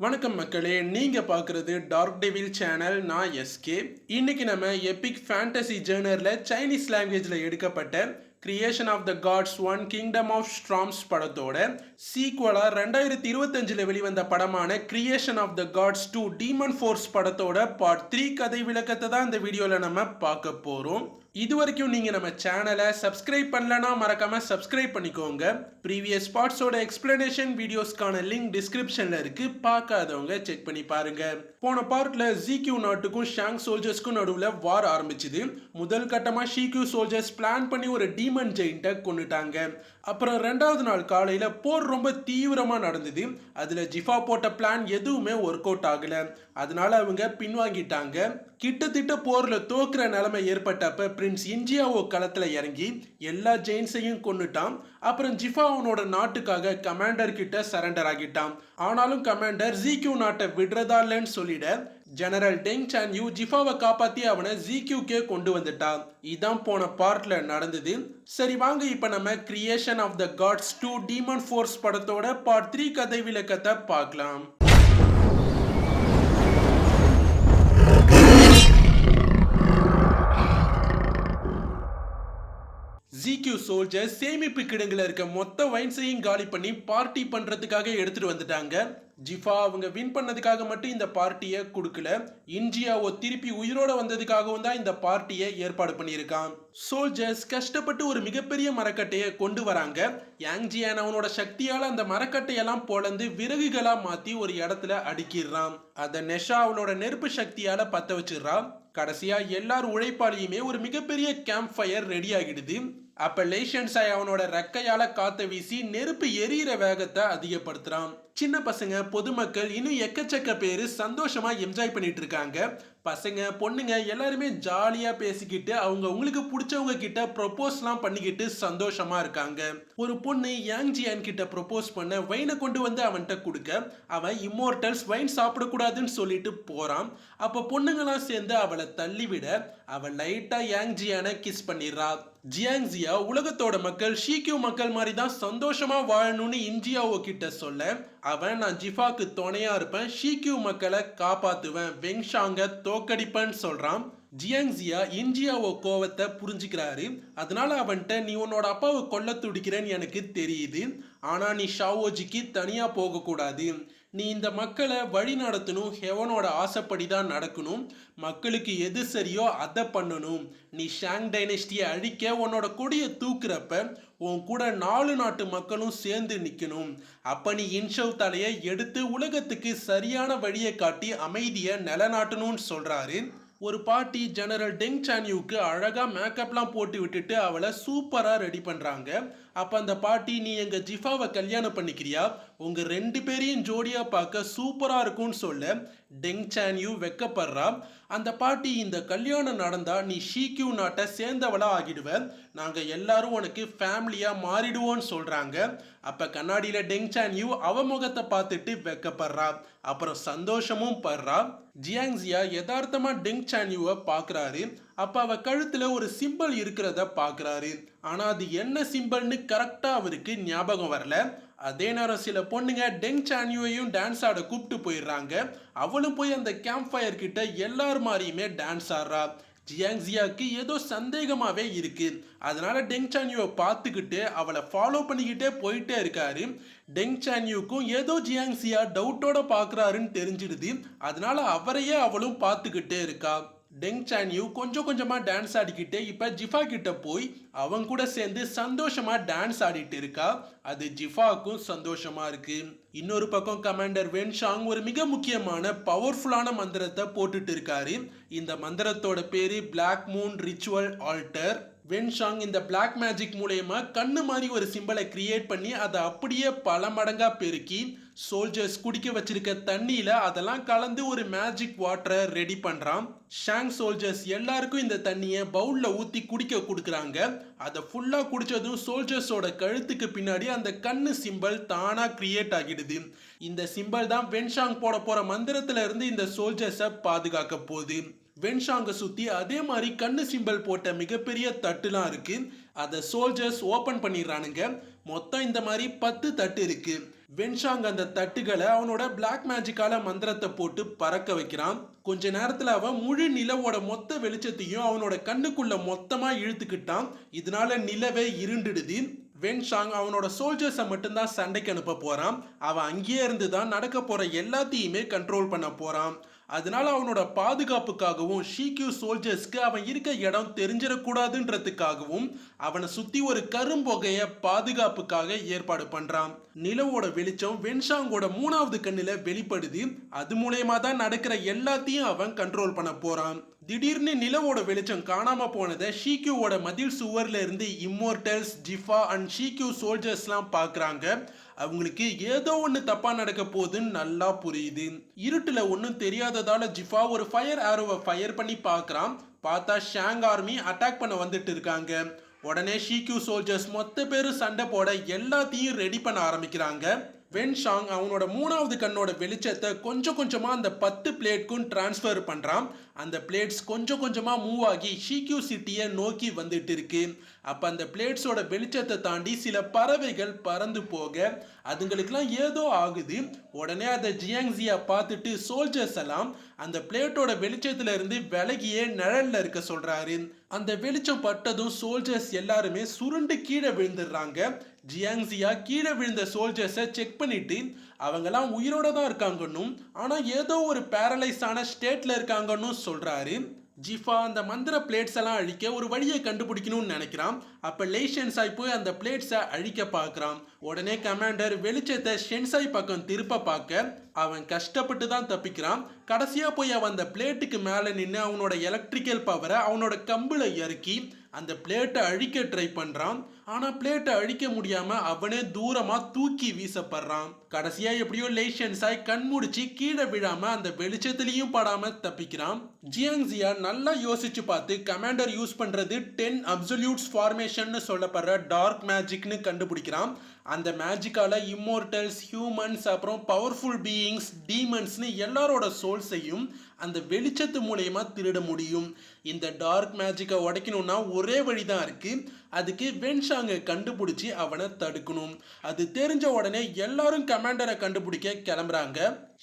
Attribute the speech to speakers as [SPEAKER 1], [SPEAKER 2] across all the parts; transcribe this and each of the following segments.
[SPEAKER 1] வணக்கம் மக்களே நீங்கள் பார்க்குறது டார்க் டெவில் சேனல் நான் எஸ்கே இன்னைக்கு நம்ம எபிக் ஃபேண்டசி ஜேர்னரில் சைனீஸ் லாங்குவேஜில் எடுக்கப்பட்ட creation of the gods one kingdom of storms படத்தோட சீக்வலாக ரெண்டாயிரத்தி இருபத்தஞ்சில் வெளிவந்த படமான creation of the gods two demon force படத்தோட பார்ட் த்ரீ கதை விளக்கத்தை தான் இந்த வீடியோவில் நம்ம பார்க்க போகிறோம் இது வரைக்கும் நீங்கள் நம்ம சேனலை சப்ஸ்கிரைப் பண்ணலனா மறக்காமல் சப்ஸ்கிரைப் பண்ணிக்கோங்க. ப்ரீவியஸ் ஸ்பாட்ஸோட எக்ஸ்பிளனேஷன் வீடியோஸ்க்கான லிங்க் டிஸ்கிரிப்ஷனில் இருக்குது பார்க்காதவங்க செக் பண்ணி பாருங்க. போன பார்ட்டில் ஜிக்யூ நாட்டுக்கும் ஷாங் சோல்ஜர்ஸ்க்கும் நடுவில் வார் ஆரம்பிச்சுது. முதல் கட்டமாக ஷிக்யூ சோல்ஜர்ஸ் பிளான் பண்ணி ஒரு டீமன் ஜெயின்ட்டை கொண்டுட்டாங்க அப்புறம் ரெண்டாவது நாள் காலையில் போர் ரொம்ப தீவிரமாக நடந்தது. அதில் ஜிஃபா போட்ட பிளான் எதுவுமே ஒர்க் அவுட் ஆகலை. அதனால அவங்க பின்வாங்கிட்டாங்க. கிட்டத்தட்ட போரில் தோக்குற நிலைமை ஏற்பட்டப்ப பிரின்ஸ் இஞ்சியாவோ களத்தில் இறங்கி எல்லா ஜெயின்ஸையும் கொண்டுட்டான் அப்புறம் ஜிஃபா அவனோட நாட்டுக்காக கமாண்டர் கிட்ட சரண்டர் ஆகிட்டான். ஆனாலும் கமாண்டர் ஜிக்யூ நாட்டை விடுறதா இல்லைன்னு சொல்லிட ஜெனரல் டெங் சான் யூ ஜிஃபாவை காப்பாற்றி அவனை ஜிக்யூக்கே கொண்டு வந்துட்டான். இதான் போன பார்ட்ல நடந்தது. சரி வாங்க இப்போ நம்ம creation of the gods two demon force படத்தோட பார்ட் த்ரீ கதை விளக்கத்தை பார்க்கலாம். ஜிக்யூ சோல்ஜர் சேமிப்பு கிடங்கில் இருக்க மொத்த வைன்ஸையும் காலி பண்ணி பார்ட்டி பண்ணுறதுக்காக எடுத்துகிட்டு வந்துட்டாங்க. ஜிஃபா அவங்க வின் பண்ணதுக்காக மட்டும் இந்த பார்ட்டியை கொடுக்கல. இந்தியாவோ திருப்பி உயிரோட வந்ததுக்காகவும் தான் இந்த பார்ட்டியை ஏற்பாடு பண்ணியிருக்கான். சோல்ஜர்ஸ் கஷ்டப்பட்டு ஒரு மிகப்பெரிய மரக்கட்டையை கொண்டு வராங்க. யாங்ஜியான் அவனோட சக்தியால் அந்த மரக்கட்டையெல்லாம் பொழந்து விறகுகளாக மாற்றி ஒரு இடத்துல அடுக்கிடுறான். அதை நெஷா அவளோட நெருப்பு சக்தியால் பற்ற வச்சிடுறான். கடைசியாக எல்லார் உழைப்பாளியுமே ஒரு மிகப்பெரிய கேம்ப் ஃபயர் ரெடி ஆகிடுது. அப்ப லேஷன்ஸாய் அவனோட ரெக்கையால காத்த வீசி நெருப்பு எரியிற வேகத்தை அதிகப்படுத்துறான். சின்ன பசங்க பொதுமக்கள் இன்னும் எக்கச்சக்க பேர் சந்தோஷமா என்ஜாய் பண்ணிட்டு இருக்காங்க. பசங்க பொண்ணுங்க எல்லாருமே ஜாலியா பேசிக்கிட்டு அவங்க உங்களுக்கு பிடிச்சவங்க கிட்ட ப்ரொபோஸ்லாம் பண்ணிக்கிட்டு சந்தோஷமா இருக்காங்க. ஒரு பொண்ணு யாங்ஜியான் கிட்ட ப்ரொபோஸ் பண்ண வைனை கொண்டு வந்து அவன்கிட்ட கொடுக்க அவன் இம்மோர்டல்ஸ் வைன் சாப்பிடக்கூடாதுன்னு சொல்லிட்டு போறான். அப்போ பொண்ணுங்களாம் சேர்ந்து அவளை தள்ளிவிட அவள் லைட்டா யாங் ஜியானை கிஸ் பண்ணிடுறா. ஜியாங்ஸியா உலகத்தோட மக்கள் ஷீக்கியூ மக்கள் மாதிரி தான் சந்தோஷமா வாழணும்னு இந்தியாவோ கிட்ட சொல்ல அவன் நான் ஜிஃபாக்கு துணையா இருப்பேன் ஷீக்கியூ மக்களை காப்பாத்துவேன் வெங்ஷாங்க தோக்கடிப்பேன்னு சொல்றான். ஜியாங்ஸியா இஞ்சியாவோ கோவத்தை புரிஞ்சுக்கிறாரு. அதனால அவன்கிட்ட நீ உன்னோட அப்பாவை கொல்ல துடிக்கிறேன்னு எனக்கு தெரியுது. ஆனா நீ ஷாவோஜிக்கு தனியா போகக்கூடாது. நீ இந்த மக்களை வழி நடத்தணும் ஹெவனோட ஆசைப்படி தான் நடக்கணும். மக்களுக்கு எது சரியோ அதை பண்ணணும். நீ ஷாங் டைனஸ்டியை அழிக்க உன்னோட கொடியை தூக்குறப்ப உன் கூட நாலு நாட்டு மக்களும் சேர்ந்து நிற்கணும் அப்போ நீ இன்ஷவ் தலையை எடுத்து உலகத்துக்கு சரியான வழியை காட்டி அமைதியை நிலநாட்டணும்னு சொல்கிறாரு ஒரு பாட்டி ஜெனரல் டெங் சான்யூக்கு அழகாக மேக்கப்லாம் போட்டு விட்டுட்டு அவளை சூப்பராக ரெடி பண்ணுறாங்க அப்போ அந்த பாட்டி நீ எங்கள் ஜிஃபாவை கல்யாணம் பண்ணிக்கிறியா? உங்கள் ரெண்டு பேரையும் ஜோடியாக பார்க்க சூப்பராக இருக்கும்னு சொல்ல டெங் சான்யூ வெக்கப்படுறா. அந்த பாட்டி இந்த கல்யாணம் நடந்தால் நீ ஷீக்யூ நாட்டை சேர்ந்தவளாக ஆகிடுவ. நாங்கள் எல்லாரும் உனக்கு ஃபேமிலியாக மாறிடுவோம்னு சொல்கிறாங்க அப்போ கண்ணாடியில் டெங் சான்யூ அவ முகத்தை பார்த்துட்டு வெக்கப்படுறா. அப்புறம் சந்தோஷமும் படுறா. ஜியாங்ஸியா யதார்த்தமாக டெங் சான்யூவை பார்க்குறாரு. அப்போ அவள் கழுத்தில் ஒரு சிம்பிள் இருக்கிறத பார்க்குறாரு ஆனால் அது என்ன சிம்பிள்னு கரெக்டாக அவருக்கு ஞாபகம் வரல. அதே நேரம் சில பொண்ணுங்க டெங் சானியோவையும் டான்ஸ் ஆட கூப்பிட்டு போயிடுறாங்க. அவளும் போய் அந்த கேம்ப் ஃபயர் கிட்ட எல்லார் மாதிரியுமே டான்ஸ் ஆடுறா. ஜியாங்ஸியாவுக்கு ஏதோ சந்தேகமாகவே இருக்கு. அதனால டெங் சான்யூவை பார்த்துக்கிட்டு அவளை ஃபாலோ பண்ணிக்கிட்டே போயிட்டே இருக்காரு. டெங் சான்யூக்கும் ஏதோ ஜியாங்ஸியா டவுட்டோட பார்க்குறாருன்னு தெரிஞ்சிடுது. அதனால அவரையே அவளும் பார்த்துக்கிட்டே இருக்கா. டெங் சான்யூ கொஞ்சம் கொஞ்சமாக டான்ஸ் ஆடிக்கிட்டு இப்போ ஜிஃபா கிட்ட போய் அவங்க கூட சேர்ந்து சந்தோஷமாக டான்ஸ் ஆடிட்டு இருக்கா. அது ஜிஃபாவுக்கும் சந்தோஷமாக இருக்குது இன்னொரு பக்கம் கமாண்டர் வென்ஷாங் ஒரு மிக முக்கியமான பவர்ஃபுல்லான மந்திரத்தை போட்டுட்டு இருக்காரு. இந்த மந்திரத்தோட பேர் black moon ritual altar Wenshang இந்த பிளாக் மேஜிக் மூலயமா கண்ணு மாதிரி ஒரு சிம்பலை கிரியேட் பண்ணி அதை அப்படியே பல மடங்காக பெருக்கி சோல்ஜர்ஸ் குடிக்க வச்சிருக்க தண்ணியில் அதெல்லாம் கலந்து ஒரு மேஜிக் வாட்டரை ரெடி பண்ணுறான் ஷாங் சோல்ஜர்ஸ் எல்லாருக்கும் இந்த தண்ணியை பவுலில் ஊற்றி குடிக்க கொடுக்குறாங்க. அதை ஃபுல்லாக குடித்ததும் சோல்ஜர்ஸோட கழுத்துக்கு பின்னாடி அந்த கண்ணு சிம்பல் தானாக கிரியேட் ஆகிடுது. இந்த சிம்பல் தான் வென்ஷாங் போட போகிற மந்திரத்தில் இருந்து இந்த சோல்ஜர்ஸை பாதுகாக்க போகுது. வென்ஷாங்கை சுற்றி அதே மாதிரி கண்ணு சிம்பல் போட்ட மிகப்பெரிய தட்டுலாம் இருக்குது அதை சோல்ஜர்ஸ் ஓப்பன் பண்ணிடுறானுங்க. மொத்தம் இந்த மாதிரி பத்து தட்டு இருக்குது வென்ஷாங் அந்த தட்டுகளை அவனோட பிளாக் மேஜிக்கால மந்திரத்தை போட்டு பறக்க வைக்கிறான். கொஞ்ச நேரத்தில் அவன் முழு நிலவோட மொத்த வெளிச்சத்தையும் அவனோட கண்ணுக்குள்ள மொத்தமாக இழுத்துக்கிட்டான். இதனால நிலவே இருண்டுடுது. வென்ஷாங் அவனோட சோல்ஜர்ஸை மட்டும்தான் சண்டைக்கு அனுப்ப போகிறான் அவன் அங்கேயே இருந்து தான் நடக்க போகிற எல்லாத்தையுமே கண்ட்ரோல் பண்ண போகிறான் அதனால அவனோட பாதுகாப்புக்காகவும் ஷீக்யூ சோல்ஜர்ஸ்க்கு அவன் இருக்க இடம் தெரிஞ்சிடக்கூடாதுன்றதுக்காகவும் அவனை சுத்தி ஒரு கரும்பொகைய பாதுகாப்புக்காக ஏற்பாடு பண்றான். நிலவோட வெளிச்சம் வென்ஷாங்கோட மூணாவது கண்ணில வெளிப்படுது. அது மூலயமா தான் நடக்கிற எல்லாத்தையும் அவன் கண்ட்ரோல் பண்ண போறான். திடீர்னு நிலவோட வெளிச்சம் காணாம போனதை ஷீக்யூவோட மதில் சுவர்ல இருந்து இம்மோர்டல்ஸ் ஜிஃபா அண்ட் ஷீக்யூ சோல்ஜர்ஸ்லாம் பார்க்குறாங்க. அவங்களுக்கு ஏதோ ஒன்று தப்பாக நடக்க போகுதுன்னு நல்லா புரியுது. இருட்டில் ஒன்றும் தெரியாததால் ஜிஃபா ஒரு ஃபயர் ஆரோவை ஃபயர் பண்ணி பார்க்குறான் பார்த்தா ஷாங் ஆர்மி அட்டாக் பண்ண வந்துட்டு இருக்காங்க. உடனே ஷீக்யூ சோல்ஜர்ஸ் மொத்த பேரும் சண்டை போட எல்லாத்தையும் ரெடி பண்ண ஆரம்பிக்கிறாங்க. வென் ஷாங் அவனோட மூணாவது கண்ணோட வெளிச்சத்தை கொஞ்சம் கொஞ்சமாக அந்த பத்து பிளேட்க்கும் டிரான்ஸ்ஃபர் பண்ணுறான் அந்த பிளேட்ஸ் கொஞ்சம் கொஞ்சமாக மூவ் ஆகி ஷீக்யூ சிட்டியை நோக்கி வந்துட்டு இருக்கு. அப்போ அந்த பிளேட்ஸோட வெளிச்சத்தை தாண்டி சில பறவைகள் பறந்து போக அதுங்களுக்கெல்லாம் ஏதோ ஆகுது. உடனே அதை ஜியாங்ஸியா பார்த்துட்டு சோல்ஜர்ஸ் எல்லாம் அந்த பிளேட்டோட வெளிச்சத்துல இருந்து விலகியே நிழல்ல இருக்க சொல்றாரு. அந்த வெளிச்சம் பட்டதும் சோல்ஜர்ஸ் எல்லாருமே சுருண்டு கீழே விழுந்துடுறாங்க. ஜியாங்ஸியா கீழே விழுந்த சோல்ஜர்ஸை செக் பண்ணிட்டு அவங்கெல்லாம் உயிரோட தான் இருக்காங்கன்னும் ஆனால் ஏதோ ஒரு பேரலைஸ் ஆன ஸ்டேட்ல இருக்காங்கன்னு சொல்கிறாரு ஜிஃபா அந்த மந்திர பிளேட்ஸ் எல்லாம் அழிக்க ஒரு வழியை கண்டுபிடிக்கணும்னு நினைக்கிறான். அப்போ லே ஷென்சாய் போய் அந்த பிளேட்ஸை அழிக்க பார்க்குறான். உடனே கமாண்டர் வெளிச்சத்தை ஷென்சாய் பக்கம் திருப்ப பார்க்க அவன் கஷ்டப்பட்டு தான் தப்பிக்கிறான். கடைசியாக போய் அவன் அந்த பிளேட்டுக்கு மேலே நின்று அவனோட எலக்ட்ரிக்கல் பவரை அவனோட கம்பில் இறக்கி அந்த பிளேட்டை அழிக்க ட்ரை பண்ணுறான் ஆனால் பிளேட்டை அழிக்க முடியாமல் அவனே தூரமாக தூக்கி வீசப்படுறான். கடைசியாக எப்படியோ லேஷன்ஸாய் கண்முடிச்சு கீழே விழாமல் அந்த வெளிச்சத்துலேயும் படாமல் தப்பிக்கிறான். ஜியாங்ஸியா நல்லா யோசிச்சு பார்த்து கமாண்டர் யூஸ் பண்ணுறது டென் அப்சல்யூட்ஸ் ஃபார்மேஷன் சொல்லப்படுற டார்க் மேஜிக்னு கண்டுபிடிக்கிறான். அந்த மேஜிக்கால இம்மோர்டல்ஸ் ஹியூமன்ஸ் அப்புறம் பவர்ஃபுல் பீயிங்ஸ் டீமன்ஸ்னு எல்லாரோட சோல்ஸையும் அந்த வெளிச்சத்து மூலயமா திருட முடியும். இந்த டார்க் மேஜிக்கை உடைக்கணும்னா ஒரே வழி தான் இருக்குது அதுக்கு வென்ஷாங்கை கண்டுபிடிச்சி அவனை தடுக்கணும். அது தெரிஞ்ச உடனே எல்லாரும் கமாண்டரை கண்டுபிடிக்க கிளம்புறாங்க.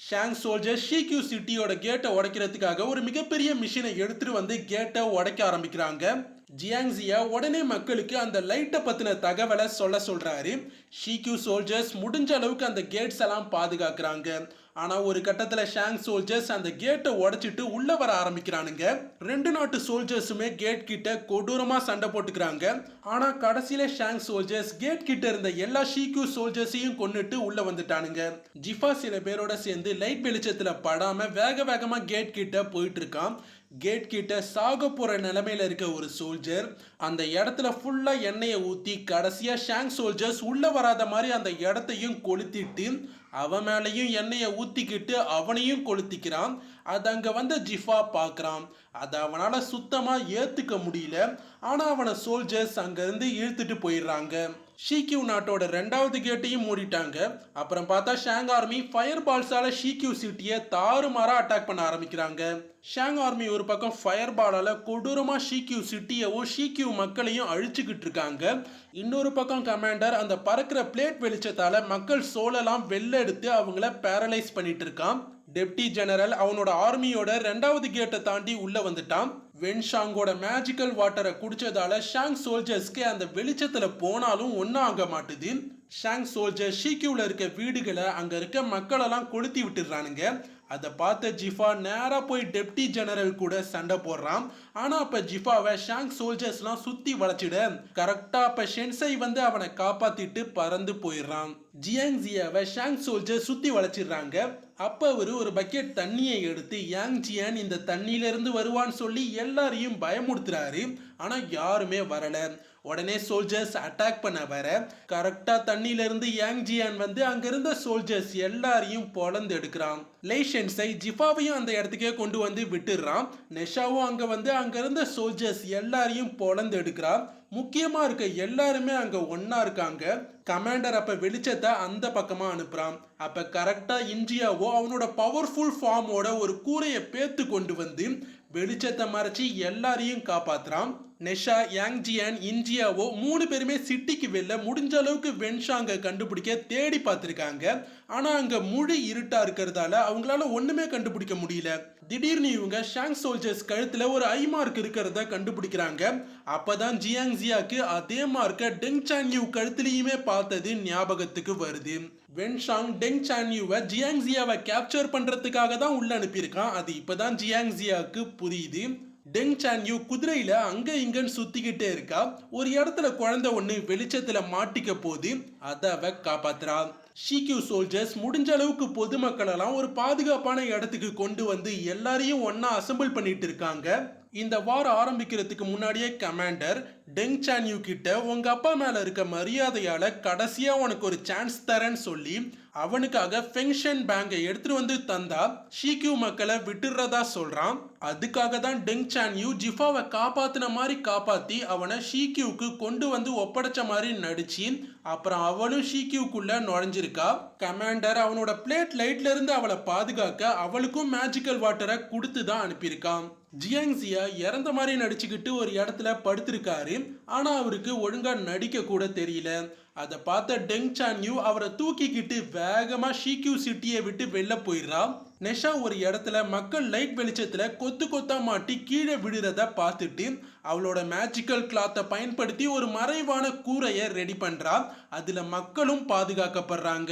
[SPEAKER 1] ஷாங் சோல்ஜர் ஷீக்யூ சிட்டியோட கேட்டை உடைக்கிறதுக்காக ஒரு மிகப்பெரிய மிஷினை எடுத்துட்டு வந்து கேட்டை உடைக்க ஆரம்பிக்கிறாங்க. ஜியாங்ஸியா உடனே மக்களுக்கு அந்த லைட்டை பத்தின தகவலை சொல்ல சொல்றாரு. ஷீக்யூ சோல்ஜர்ஸ் முடிஞ்ச அளவுக்கு அந்த கேட்ஸ் எல்லாம் பாதுகாக்கிறாங்க. ஆனால் ஒரு கட்டத்தில் ஷாங் சோல்ஜர்ஸ் அந்த கேட்டை உடச்சிட்டு உள்ளே வர ஆரம்பிக்கிறானுங்க. ரெண்டு நாட்டு சோல்ஜர்ஸுமே கேட் கிட்ட கொடூரமாக சண்டை போட்டுக்கிறாங்க. ஆனால் கடைசியில ஷாங் சோல்ஜர்ஸ் கேட் கிட்ட இருந்த எல்லா ஷீக்யூ சோல்ஜர்ஸையும் கொண்டுட்டு உள்ளே வந்துட்டானுங்க. ஜிஃபா சில பேரோட சேர்ந்து லைட் வெளிச்சத்தில் படாமல் வேக வேகமாக கேட் கிட்ட போயிட்டு இருக்கான் கேட் கிட்ட சாக போகிற நிலமையில இருக்க ஒரு சோல்ஜர் அந்த இடத்துல ஃபுல்லாக எண்ணெயை ஊற்றி கடைசியாக ஷாங் சோல்ஜர்ஸ் உள்ளே வராத மாதிரி அந்த இடத்தையும் கொளுத்திட்டு அவன் மேலேயும் எண்ணெயை ஊற்றிக்கிட்டு அவனையும் கொளுத்திக்கிறான். அது அங்கே வந்த ஜிஃபா பார்க்குறான். அதை அவனால் சுத்தமாக ஏற்றுக்க முடியல. ஆனால் அவனை சோல்ஜர்ஸ் அங்கேருந்து இழுத்துட்டு போயிடுறாங்க. ஷீக்யூ நாட்டோட ரெண்டாவது கேட்டையும் மூடிட்டாங்க. அப்புறம் பார்த்தா ஷாங் ஆர்மி ஃபயர் பால்ஸால ஷீக்யூ சிட்டியை தாறுமாறா அட்டாக் பண்ண ஆரம்பிக்கிறாங்க. ஷாங் ஆர்மி ஒரு பக்கம் ஃபயர் பாலால கொடூரமா ஷீக்யூ சிட்டியவும் ஷீக்யூ மக்களையும் அழிச்சுக்கிட்டு இருக்காங்க. இன்னொரு பக்கம் கமாண்டர் அந்த பறக்கிற பிளேட் வெளிச்சத்தால மக்கள் சோலெல்லாம் வெளில எடுத்து அவங்கள பேரலைஸ் பண்ணிட்டு இருக்கான். டெப்டி ஜெனரல் அவனோட ஆர்மியோட ரெண்டாவது கேட்டை தாண்டி உள்ள வந்துட்டான். வென்ஷாங்கோட மேஜிக்கல் வாட்டரை குடிச்சதால ஷாங் சோல்ஜர்ஸ்க்கு அந்த வெளிச்சத்துல போனாலும் ஒன்றும் ஆக மாட்டுது. ஷாங் சோல்ஜர் ஷீக்யூவில் இருக்க வீடுகளை அங்கே இருக்க மக்களெல்லாம் கொளுத்தி விட்டுடுறானுங்க. அதை பார்த்த ஜிஃபா நேராக போய் டெப்டி ஜெனரல் கூட சண்டை போடுறான். ஆனால் அப்போ ஜிஃபாவை ஷாங் சோல்ஜர்ஸ்லாம் சுற்றி வளைச்சிட. கரெக்டாக அப்போ ஷென்சை வந்து அவனை காப்பாற்றிட்டு பறந்து போயிடுறான். ஜியாங் ஜியாவை ஷாங் சோல்ஜர் சுற்றி வளைச்சிடுறாங்க. அப்போ அவர் ஒரு பக்கெட் தண்ணியை எடுத்து யாங் ஜியான் இந்த தண்ணியிலிருந்து வருவான்னு சொல்லி எல்லாரையும் பயமுறுத்துறாரு. ஆனால் யாருமே வரலை. உடனே சோல்ஜர்ஸ் அட்டாக் பண்ண வர கரெக்டாக தண்ணியிலிருந்து யாங் ஜியான் வந்து அங்கிருந்த சோல்ஜர்ஸ் எல்லாரையும் பொழந்து எடுக்கிறான். லேஷன்ஸை ஜிஃபாவையும் அந்த இடத்துக்கே கொண்டு வந்து விட்டுடுறான். நெஷாவும் அங்கே வந்து அங்கிருந்த சோல்ஜர்ஸ் எல்லாரையும் பொழந்து எடுக்கிறான். முக்கியமாக இருக்க எல்லாருமே அங்கே ஒன்றா இருக்காங்க. கமாண்டர் அப்போ வெளிச்சத்தை அந்த பக்கமாக அனுப்புகிறான் அப்போ கரெக்டாக இந்தியாவோ அவனோட பவர்ஃபுல் ஃபார்மோட ஒரு கூரையை பேத்து கொண்டு வந்து வெளிச்சத்தை மறைச்சி எல்லாரையும் காப்பாற்றுறான் நெஷா யாங்ஜியான் இன்ஜியாவோ மூணு பேருமே சிட்டிக்கு வெளில முடிஞ்ச அளவுக்கு வென்ஷாங்கை கண்டுபிடிக்க தேடி பார்த்துருக்காங்க. ஆனால் அங்கே முழு இருட்டாக இருக்கிறதால அவங்களால ஒன்றுமே கண்டுபிடிக்க முடியல. திடீர்னு இவங்க ஷாங் சோல்ஜர்ஸ் கழுத்தில் ஒரு ஐ மார்க் இருக்கிறத கண்டுபிடிக்கிறாங்க. அப்பதான் ஜியாங் ஜியாக்கு அதே மார்க்கை டெங் சான்யூ கழுத்துலேயுமே பார்த்தது ஞாபகத்துக்கு வருது. வென்ஷாங் டெங் சான்யூவை ஜியாங் ஜியாவை கேப்சர் பண்ணுறதுக்காக தான் உள்ள அனுப்பியிருக்கான். அது இப்பதான் ஜியாங் ஜியாக்கு புரியுது. டெங் சான் யூ குதிரையில் அங்கே இங்கன்னு சுற்றிக்கிட்டே இருக்கா. ஒரு இடத்துல குழந்தை ஒன்று வெளிச்சத்தில் மாட்டிக்க போது அதை அவ காப்பாத்துறா. ஷிக்யூ சோல்ஜர்ஸ் முடிஞ்ச அளவுக்கு பொதுமக்களெல்லாம் ஒரு பாதுகாப்பான இடத்துக்கு கொண்டு வந்து எல்லாரையும் ஒன்றா அசெம்பிள் பண்ணிட்டு இருக்காங்க. இந்த வாரம் ஆரம்பிக்கிறதுக்கு முன்னாடியே கமாண்டர் டெங் சான்யூ கிட்ட உங்க அப்பா மேல இருக்க மரியாதையால கடைசியா உனக்கு ஒரு சான்ஸ் தரேன்னு சொல்லி அவனுக்காக ஃபெங்ஷன் பேங்கை எடுத்துட்டு வந்து தந்தா ஷிக்யூ மக்களை விட்டுறதா சொல்றான். அதுக்காக தான் டெங் சான்யூ ஜிஃபாவை காப்பாத்தின மாதிரி காப்பாத்தி அவனை ஷீக்யூக்கு கொண்டு வந்து ஒப்படைச்ச மாதிரி நடிச்சு அப்புறம் அவளும் ஷீக்யூக்குள்ள நுழைஞ்சிருக்கா. கமாண்டர் அவனோட பிளேட் லைட்ல இருந்து அவளை பாதுகாக்க அவளுக்கும் மேஜிக்கல் வாட்டரை கொடுத்து தான் அனுப்பியிருக்கான். ஜியாங்ஸியா இறந்த மாதிரி நடிச்சுக்கிட்டு ஒரு இடத்துல படுத்திருக்காரு. ஆனால் அவருக்கு ஒழுங்காக நடிக்க கூட தெரியல. அதை பார்த்த டெங் சான் யூ அவரை தூக்கிக்கிட்டு வேகமாக ஷிக்யூ சிட்டியை விட்டு வெளில போயிடுறா. நெஷா ஒரு இடத்துல மக்கள் லைட் வெளிச்சத்தில் கொத்து கொத்தா மாட்டி கீழே விழுறத பார்த்துட்டு அவளோட மேஜிக்கல் கிளாத்தை பயன்படுத்தி ஒரு மறைவான கூரையை ரெடி பண்ணுறா அதில் மக்களும் பாதுகாக்கப்படுறாங்க.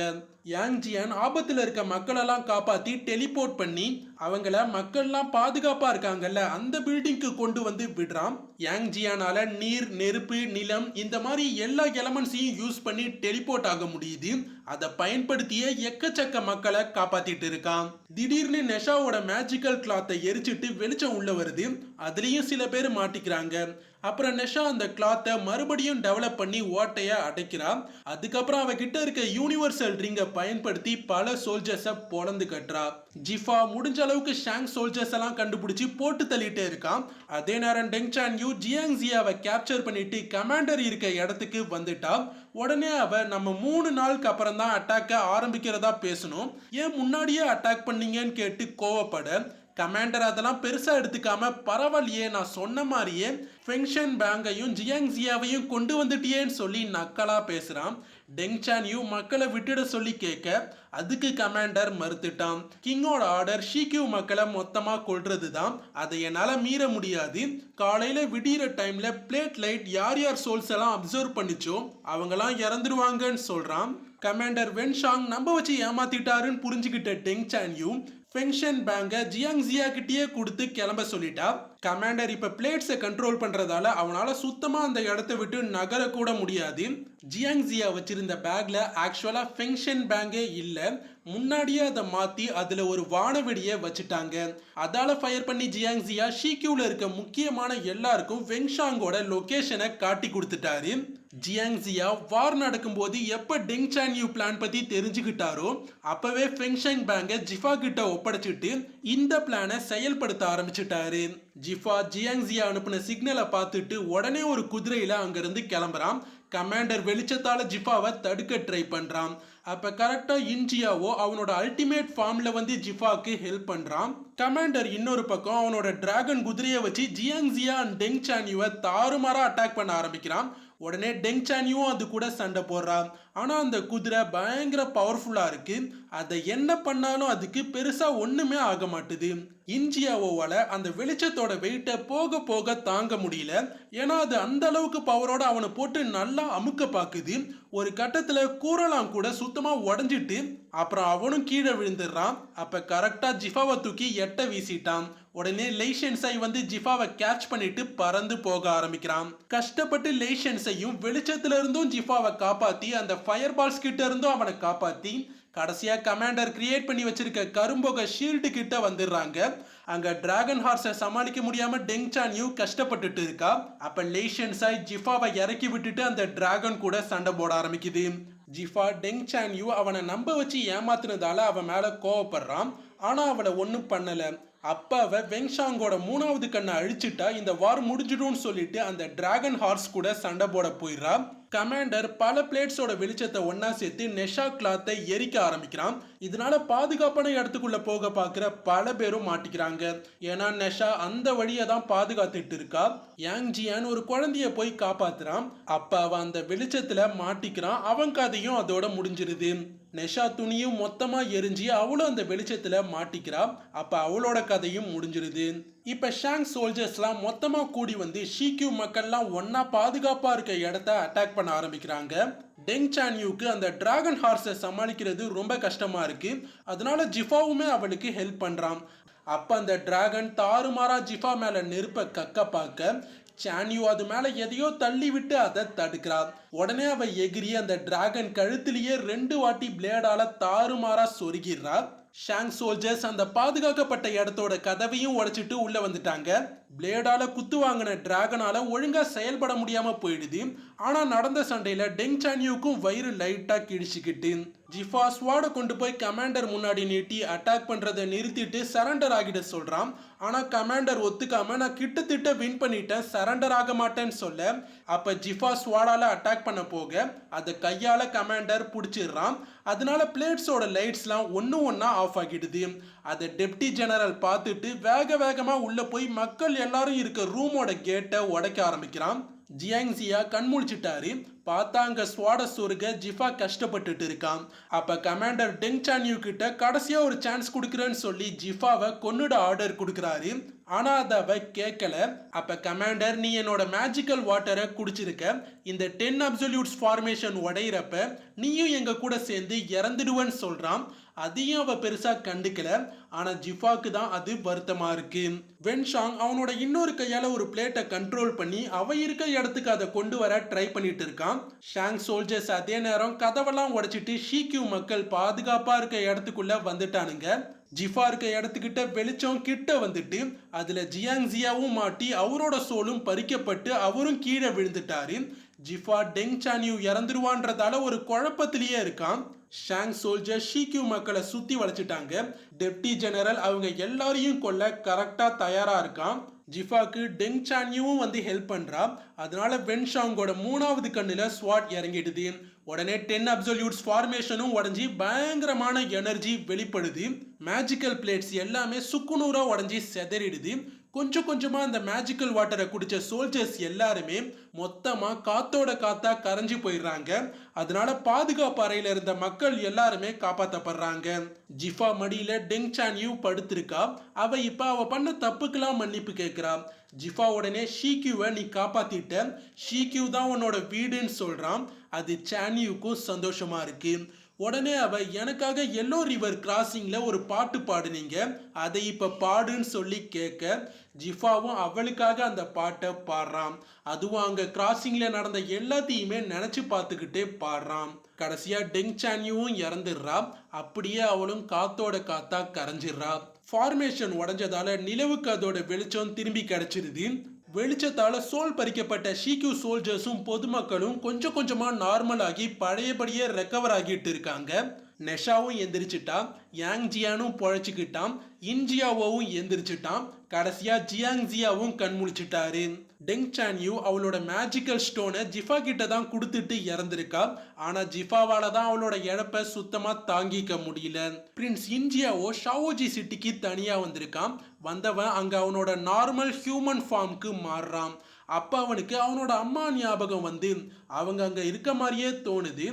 [SPEAKER 1] யாங்ஜியான் ஆபத்தில் இருக்க மக்களெல்லாம் காப்பாற்றி டெலிபோர்ட் பண்ணி அவங்கள மக்கள்லாம் பாதுகாப்பாக இருக்காங்கல்ல அந்த பில்டிங்க்கு கொண்டு வந்து விடுறான். யாங்ஜியானால நீர் நெருப்பு நிலம் இந்த மாதிரி எல்லா எலமெண்ட்ஸையும் யூஸ் பண்ணி டெலிபோர்ட் ஆக முடியுது. அதை பயன்படுத்திய எக்கச்சக்க மக்களை காப்பாத்திட்டு இருக்கான். திடீர்னு நெஷாவோட மேஜிக்கல் கிளாத்தை எரிச்சிட்டு வெளிச்சம் உள்ள வருது. அதுலேயும் சில பேர் மாட்டிக்கிறாங்க. அப்புறம் நெஷா அந்த கிளாத்தை மறுபடியும் டெவலப் பண்ணி ஓட்டையை அடைக்கிறா. அதுக்கப்புறம் அவகிட்ட இருக்க யூனிவர்சல் ரிங்கை பயன்படுத்தி பல சோல்ஜர்ஸை பொழந்து கட்டுறா. ஜிஃபா முடிஞ்ச அளவுக்கு ஷாங் சோல்ஜர்ஸ் எல்லாம் கண்டுபிடிச்சு போட்டு தள்ளிட்டே இருக்கான் அதே நேரம் டெங் சான் யூ ஜியாங் ஜியாவை கேப்சர் பண்ணிட்டு கமாண்டர் இருக்க இடத்துக்கு வந்துட்டா. உடனே அவ நம்ம மூணு நாளுக்கு அப்புறம் தான் அட்டாக்க ஆரம்பிக்கிறதா பேசணும். ஏன் முன்னாடியே அட்டாக் பண்ணீங்கன்னு கேட்டு கோவப்பட கமாண்டர் அதெல்லாம் பெருசாக எடுத்துக்காம பரவாயில்லையே நான் சொன்ன மாதிரியே ஃபெங்ஷன் பேங்கையும் ஜியாங் ஜியாவையும் கொண்டு வந்துட்டியேன்னு சொல்லி நக்கலாக பேசுகிறான் டெங் சான் மக்களை விட்டுட சொல்லி கேட்க அதுக்கு கமாண்டர் மறுத்துட்டான். கிங்கோட ஆர்டர் ஷிக்யூ மக்களை மொத்தமாக கொள்றது தான் அதை என்னால் மீற முடியாது. காலையில் விடிகிற டைமில் பிளேட் லைட் யார் யார் சோல்ஸ் எல்லாம் அப்சர்வ் பண்ணிச்சோ அவங்கெல்லாம் இறந்துருவாங்கன்னு சொல்கிறான் கமாண்டர் வென்ஷாங் நம்ப வச்சு ஏமாத்திட்டாருன்னு புரிஞ்சுக்கிட்ட டெங் சான்யூ ஃபெங்ஷன் பேங்கை ஜியாங் ஜியா கிட்டேயே கொடுத்து கிளம்ப சொல்லிட்டா. கமாண்டர் இப்போ பிளேட்ஸை கண்ட்ரோல் பண்ணுறதால அவனால் சுத்தமாக அந்த இடத்த விட்டு நகரக்கூட முடியாது. ஜியாங் ஜியா வச்சிருந்த பேக்கில் ஆக்சுவலாக ஃபெங்ஷன் பேங்கே இல்லை. முன்னாடியே அதை மாத்தி அதுல ஒரு வானவெடியை வச்சுட்டாங்க. அதால ஃபயர் பண்ணி ஜியாங்ஸியா ஷீக்யூவில் ஷிக்யூல இருக்க முக்கியமான எல்லாருக்கும் வெங்ஷாங்கோட லொகேஷனை காட்டி கொடுத்துட்டாரு. ஜியாங்ஸியா வார் நடக்கும்போது எப்ப டெங் சான் யூ பிளான் பத்தி தெரிஞ்சுக்கிட்டாரோ அப்பவே ஃபெங்ஷன் பேங்கை ஜிஃபா கிட்ட ஒப்படைச்சிட்டு இந்த பிளானை செயல்படுத்த ஆரம்பிச்சிட்டாரு. ஜிஃபா ஜியாங்ஸியா அனுப்பின சிக்னலை பார்த்துட்டு உடனே ஒரு குதிரையில அங்கிருந்து கிளம்புறான். கமாண்டர் வெளிச்சத்தால் ஜிஃபாவை தடுக்க ட்ரை பண்ணுறான் அப்போ கரெக்டாக இன்ஜியாவோ அவனோட அல்டிமேட் ஃபார்மில் வந்து ஜிஃபாக்கு ஹெல்ப் பண்ணுறான் கமாண்டர் இன்னொரு பக்கம் அவனோட டிராகன் குதிரையை வச்சு ஜியாங் ஜியா அண்ட் டெங் சானியுவை தாறுமாறாக அட்டாக் பண்ண ஆரம்பிக்கிறான். உடனே டெங் சான்யூவும் அது கூட சண்டை போடுறான் ஆனால் அந்த குதிரை பயங்கர பவர்ஃபுல்லாக இருக்குது அதை என்ன பண்ணாலும் அதுக்கு பெருசாக ஒன்றுமே ஆக மாட்டுது. இன்ஜியாவோவால் அந்த வெளிச்சத்தோட வெயிட்டை போக போக தாங்க முடியல. ஏன்னா அது அந்த அளவுக்கு பவரோட அவனை போட்டு நல்லா அமுக்க பார்க்குது ஒரு கட்டத்தில் கூறலாம் கூட சுத்தமாக உடஞ்சிட்டு அப்புறம் அவனும் கீழே விழுந்துடுறான். அப்போ கரெக்டாக ஜிஃபாவை தூக்கி எட்ட வீசிட்டான். உடனே லைஷன்ஸை வந்து ஜிஃபாவை கேட்ச் பண்ணிட்டு பறந்து போக ஆரம்பிக்கிறான். கஷ்டப்பட்டு லைஷன்ஸையும் வெளிச்சத்துல இருந்தும் ஜிஃபாவை காப்பாத்தி அந்த ஃபயர் பால்ஸ் கிட்ட இருந்தும் அவனை காப்பாத்தி கடைசியா கமாண்டர் கிரியேட் பண்ணி வச்சிருக்க கரும்போக ஷீல்டு கிட்ட வந்துடுறாங்க. அங்க டிராகன் ஹார்ஸை சமாளிக்க முடியாம டெங் கஷ்டப்பட்டுட்டு இருக்கா. அப்ப லேஷன்ஸாய் ஜிஃபாவை இறக்கி விட்டுட்டு அந்த டிராகன் கூட சண்டை போட ஆரம்பிக்குது. ஜிஃபா டெங் சான்யூ அவனை நம்ப வச்சு ஏமாத்துனதால அவன் மேல கோவப்படுறான். ஆனா அவளை ஒன்றும் பண்ணல. அப்போ அவ வெங்ஷாங்கோட மூணாவது கண்ணை அழிச்சிட்டா இந்த வார் முடிஞ்சிடும்னு சொல்லிட்டு அந்த டிராகன் ஹார்ஸ் கூட சண்டை போட போயிடுறா. கமாண்டர் பல பிளேட்ஸோட வெளிச்சத்தை ஒன்னா சேர்த்து நெஷா கிளாத்தை எரிக்க ஆரம்பிக்கிறான். இதனால பாதுகாப்பான இடத்துக்குள்ள போக பார்க்குற பல பேரும் மாட்டிக்கிறாங்க. ஏன்னா நெஷா அந்த வழியை தான் பாதுகாத்துட்டு இருக்கா. யாங்ஜியான் ஒரு குழந்தைய போய் காப்பாத்துறான். அப்ப அவன் அந்த வெளிச்சத்துல மாட்டிக்கிறான். அவன் கதையும் அதோட முடிஞ்சிருது. நெஷா துணியும் மொத்தமாக எரிஞ்சு அவளும் அந்த வெளிச்சத்தில் மாட்டிக்கிறா. அப்போ அவளோட கதையும் முடிஞ்சிருது. இப்போ ஷாங் சோல்ஜர்ஸ்லாம் மொத்தமாக கூடி வந்து ஷீக்யூ மக்கள்லாம் ஒன்றா பாதுகாப்பாக இருக்க இடத்த அட்டாக் பண்ண ஆரம்பிக்கிறாங்க. டெங் சான்யூக்கு அந்த டிராகன் ஹார்ஸை சமாளிக்கிறது ரொம்ப கஷ்டமாக இருக்குது அதனால ஜிஃபாவுமே அவளுக்கு ஹெல்ப் பண்ணுறான் அப்போ அந்த டிராகன் தாறுமாறா ஜிஃபா மேலே நெருப்ப கக்க பார்க்க சானியோ அது மேல எதையோ தள்ளி விட்டு அதை தடுக்கிறான் உடனே அவ எகிரி அந்த டிராகன் கழுத்திலேயே ரெண்டு வாட்டி பிளேடால தாறுமாறா சொருகிறார் ஷாங் சோல்ஜர்ஸ் அந்த பாதுகாக்கப்பட்ட இடத்தோட கதவையும் உடைச்சிட்டு உள்ள வந்துட்டாங்க. பிளேடால குத்து வாங்கின டிராகனால ஒழுங்கா செயல்பட முடியாம போயிடுது. ஆனா நடந்த சண்டையில டெங் சானியூக்கும் வயிறு லைட்டா கிழிச்சுக்கிட்டு. ஜிஃபாஸ்வாட கொண்டு போய் கமாண்டர் முன்னாடி நீட்டி அட்டாக் பண்ணுறதை நிறுத்திட்டு சரண்டர் ஆகிட சொல்கிறான் ஆனால் கமாண்டர் ஒத்துக்காம நான் கிட்டத்தட்ட வின் பண்ணிட்டேன் சரண்டர் ஆக மாட்டேன்னு சொல்ல அப்போ ஜிஃபா ஸ்வாடால அட்டாக் பண்ண போக அதை கையால் கமாண்டர் பிடிச்சிடுறான். அதனால பிளேட்ஸோட லைட்ஸ்லாம் ஒன்று ஒன்றா ஆஃப் ஆகிடுது. அதை டெப்டி ஜெனரல் பார்த்துட்டு வேக வேகமாக உள்ளே போய் மக்கள் எல்லாரும் இருக்க ரூமோட கேட்டை உடைக்க ஆரம்பிக்கிறான். ஜியாங்ஸியா கண் முழிச்சிட்டாரு ஸ்வாட சொருக ஜிஃபா கஷ்டப்பட்டுட்டு இருக்கான். அப்ப கமாண்டர் டெங் சான்யூ கிட்ட கடைசியா ஒரு சான்ஸ் கொடுக்குறேன்னு சொல்லி ஜிஃபாவை கொன்னுட ஆர்டர் கொடுக்குறாரு. ஆனா அதை அவ கேட்கல அப்ப கமாண்டர் நீ என்னோட மேஜிக்கல் வாட்டரை குடிச்சிருக்க. இந்த டென் அப்சல்யூட்ஸ் ஃபார்மேஷன் உடையிறப்ப நீயும் எங்க கூட சேர்ந்து இறந்துடுவேன்னு சொல்றான். அதையும் அவள் பெருசாக கண்டுக்கல. ஆனால் ஜிஃபாக்கு தான் அது வருத்தமாக இருக்கு. வென்ஷாங் அவனோட இன்னொரு கையால் ஒரு பிளேட்டை கண்ட்ரோல் பண்ணி அவன் இருக்க இடத்துக்கு அதை கொண்டு வர ட்ரை பண்ணிட்டு இருக்கான். ஷாங் சோல்ஜர்ஸ் அதே நேரம் கதவெல்லாம் உடைச்சிட்டு ஷீக்யூ மக்கள் பாதுகாப்பாக இருக்க இடத்துக்குள்ளே வந்துட்டானுங்க. ஜிஃபா இருக்க இடத்துக்கிட்ட வெளிச்சம் கிட்ட வந்துட்டு அதில் ஜியாங் ஜியாவும் மாட்டி அவரோட சோலும் பறிக்கப்பட்டு அவரும் கீழே விழுந்துட்டாரு. ஜிஃபா டெங் சானியூ இறந்துருவான்றதால ஒரு குழப்பத்திலேயே இருக்கான். ஷாங் சோல்ஜர் ஷீக்யூ மக்களை சுத்தி வளைச்சிட்டாங்க. டெப்டி ஜெனரல் அவங்க எல்லாரையும் கொல்ல கரெக்டா தயாரா இருக்கான். ஜிஃபாக்கு டெங் சான்யூவும் வந்து ஹெல்ப் பண்றா. அதனால வென்ஷாங்கோட மூணாவது கண்ணுல ஸ்வாட் இறங்கிடுது. உடனே டென் அப்சல்யூட்ஸ் ஃபார்மேஷனும் உடஞ்சி பயங்கரமான எனர்ஜி வெளிப்படுது. மேஜிக்கல் பிளேட்ஸ் எல்லாமே சுக்குநூறாக உடஞ்சி செதறிடுது. கொஞ்சம் கொஞ்சமாக அந்த மேஜிக்கல் வாட்டரை குடித்த சோல்ஜர்ஸ் எல்லாருமே மொத்தமாக காத்தோட காத்தா கரைஞ்சு போயிடுறாங்க. அதனால பாதுகாப்பு அறையில் இருந்த மக்கள் எல்லாருமே காப்பாற்றப்படுறாங்க ஜிஃபா மடியில் டெங் சான்யூ படுத்திருக்கா. அவ இப்போ அவ பண்ண தப்புக்கெல்லாம் மன்னிப்பு கேட்கிறா. ஜிஃபா உடனே ஷீக்யூவை நீ காப்பாத்திட்ட. ஷீக்யூ தான் உன்னோட வீடுன்னு சொல்கிறான் அது சான்யூக்கும் சந்தோஷமாக இருக்குது உடனே அவ எனக்காக எல்லோ ரிவர் கிராசிங்கில் ஒரு பாட்டு பாடுனீங்க. அதை இப்போ பாடுன்னு சொல்லி கேட்க ஜிஃபாவும் அவளுக்காக அந்த பாட்டை பாடுறான் அதுவும் அங்கே கிராசிங்கில் நடந்த எல்லாத்தையுமே நினச்சி பார்த்துக்கிட்டே பாடுறான் கடைசியாக டெங் சான்யூவும் இறந்துடுறா. அப்படியே அவளும் காத்தோட காத்தா கரைஞ்சிடுறா. ஃபார்மேஷன் உடஞ்சதால நிலவுக்கு அதோட வெளிச்சம் திரும்பி கிடச்சிருது. வெளிச்சத்தால சோல் பறிக்கப்பட்ட ஷீக்யூ சோல்ஜர்ஸும் பொதுமக்களும் கொஞ்சம் கொஞ்சமா நார்மல் ஆகி பழையபடியே ரெக்கவர் ஆகிட்டு இருக்காங்க. நெஷாவும் எந்திரிச்சிட்டா யாங் ஜியானும் பொழைச்சிக்கிட்டான். இன்ஜியாவோவும் எந்திரிச்சிட்டான். கடைசியா ஜியாங் ஜியாவும் கண்முழிச்சிட்டாரு டெங் சான்யூ அவளோட மேஜிக்கல் ஸ்டோனை ஜிஃபா கிட்ட தான் கொடுத்துட்டு இறந்திருக்கா. ஆனா ஜிஃபாவால தான் அவளோட இழப்பை சுத்தமா தாங்கிக்க முடியல. பிரின்ஸ் இன்ஜியாவோ ஷாவோஜி சிட்டிக்கு தனியா வந்திருக்கான். வந்தவன் அங்கே அவனோட நார்மல் ஹியூமன் ஃபார்முக்கு மாறுறான். அப்போ அவனுக்கு அவனோட அம்மா ஞாபகம் வந்து அவங்க அங்கே இருக்க மாதிரியே தோணுது.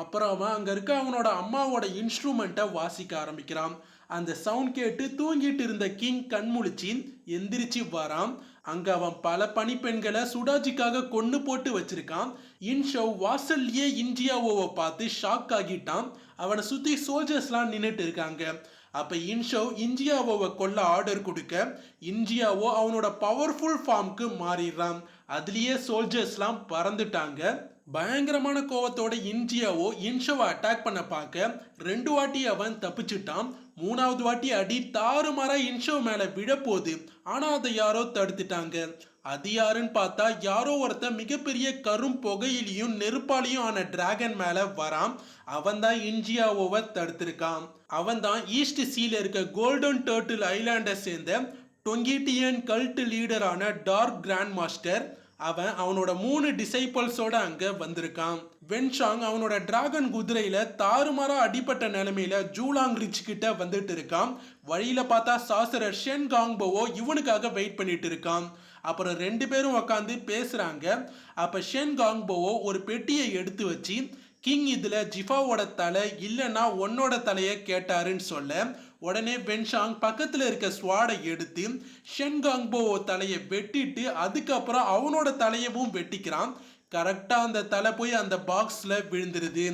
[SPEAKER 1] அப்புறம் அவன் அங்கே இருக்க அவனோட அம்மாவோட இன்ஸ்ட்ருமெண்ட்டை வாசிக்க ஆரம்பிக்கிறான். அந்த சவுண்ட் கேட்டு தூங்கிட்டு இருந்த கிங் கண்முழிச்சு எந்திரிச்சு வரான். அங்கே அவன் பல பணிப்பெண்களை சுடாஜிக்காக கொண்டு போட்டு வச்சிருக்கான். இன்ஷவ் வாசல்லையே இந்தியாவோவை பார்த்து ஷாக் ஆகிட்டான். அவனை சுற்றி சோல்ஜர்ஸ்லாம் நின்றுட்டு இருக்காங்க. அப்ப இன்ஷோ இந்தியாவோவை கொல்ல ஆர்டர் கொடுக்க இந்தியாவோ அவனோட பவர்ஃபுல் ஃபார்முக்கு மாறிடுறான். அதுலேயே சோல்ஜர்ஸ்லாம் பறந்துட்டாங்க. பயங்கரமான கோவத்தோட இன்ஜியாவோ இன்ஷோவை அட்டாக் பண்ண பார்க்க ரெண்டு வாட்டி அவன் தப்பிச்சிட்டான். மூணாவது வாட்டி அடி தாறுமாறா இன்ஷோ மேலே விழப்போகுது. ஆனால் அதை யாரோ தடுத்துட்டாங்க. அது யாருன்னு பார்த்தா யாரோ ஒருத்தன் மிகப்பெரிய கரும் புகையிலையும் நெருப்பாலையும் ஆன டிராகன் மேல வரான் அவன் தான் இன்ஜியாவோவை தடுத்திருக்கான். அவன் தான் ஈஸ்ட் சீல இருக்க கோல்டன் டேர்டில் ஐலாண்டை சேர்ந்த டொங்கிட்டியன் கல்ட் லீடரான டார்க் கிராண்ட் மாஸ்டர் அவன் அவனோட மூணு டிசைபிள்ஸோட அங்க வந்திருக்கான். வென்ஷாங் அவனோட டிராகன் குதிரையில தாறுமாறா அடிபட்ட நிலைமையில ஜூலாங் ரிச் கிட்ட வந்துட்டு இருக்கான். வழியில பார்த்தா சாசரர் ஷென் காங்போவோ இவனுக்காக வெயிட் பண்ணிட்டு இருக்கான். அப்புறம் ரெண்டு பேரும் உட்காந்து பேசுகிறாங்க அப்போ ஷென் காங்போவோ ஒரு பெட்டியை எடுத்து வச்சு கிங் இதில் ஜிஃபாவோட தலை இல்லைன்னா உன்னோட தலையை கேட்டாருன்னு சொல்ல உடனே வென்ஷாங் பக்கத்தில் இருக்க ஸ்வாடை எடுத்து ஷென்காங்போவோ தலையை வெட்டிட்டு அதுக்கப்புறம் அவனோட தலையவும் வெட்டிக்கிறான். கரெக்டாக அந்த தலை போய் அந்த பாக்ஸில் விழுந்துருது.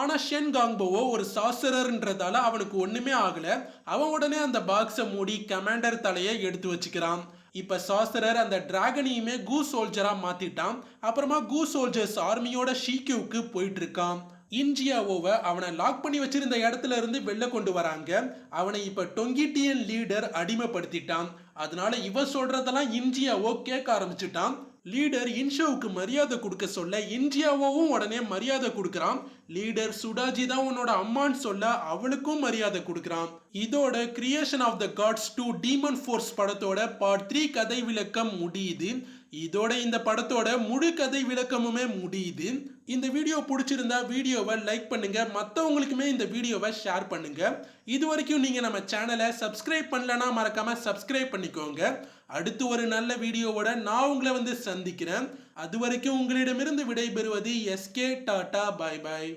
[SPEAKER 1] ஆனால் ஷென் காங்போவோ ஒரு சாசரர்ன்றதால அவனுக்கு ஒன்றுமே ஆகலை. அவன் உடனே அந்த பாக்ஸை மூடி கமாண்டர் தலையை எடுத்து வச்சுக்கிறான். இப்போ சாஸ்திரர் அந்த டிராகனையுமே கூ சோல்ஜராக மாற்றிட்டான் அப்புறமா கூ சோல்ஜர்ஸ் ஆர்மியோட ஷீக்யூவுக்கு போயிட்டு இருக்கான் இன்ஜியாவோவை அவனை லாக் பண்ணி வச்சிருந்த இடத்துல இருந்து வெளில கொண்டு வராங்க. அவனை இப்போ டொங்கிட்டியன் லீடர் அடிமைப்படுத்திட்டான். அதனால இவன் சொல்றதெல்லாம் இன்ஜியாவோ கேட்க ஆரம்பிச்சிட்டான். லீடர் இன்ஷோவுக்கு மரியாதை கொடுக்க சொல்ல இந்தியாவும் உடனே மரியாதை கொடுக்குறான். லீடர் சுடாஜி தான் உன்னோட அம்மான்னு சொல்ல அவளுக்கும் மரியாதை கொடுக்குறான். இதோட creation of the gods two demon force படத்தோட பார்ட் த்ரீ கதை விளக்கம் முடியுது. இதோட இந்த படத்தோட முழு கதை விளக்கமுமே முடியுது. இந்த வீடியோ பிடிச்சிருந்தா வீடியோவை லைக் பண்ணுங்க. மற்றவங்களுக்குமே இந்த வீடியோவை ஷேர் பண்ணுங்க. இது வரைக்கும் நீங்க நம்ம சேனலை சப்ஸ்கிரைப் பண்ணலன்னா மறக்காம சப்ஸ்கிரைப் பண்ணிக்கோங்க. அடுத்து ஒரு நல்ல வீடியோவோட நான் உங்களை வந்து சந்திக்கிறேன். அது வரைக்கும் உங்களிடமிருந்து விடைபெறுவது எஸ்கே டாடா பாய் பாய்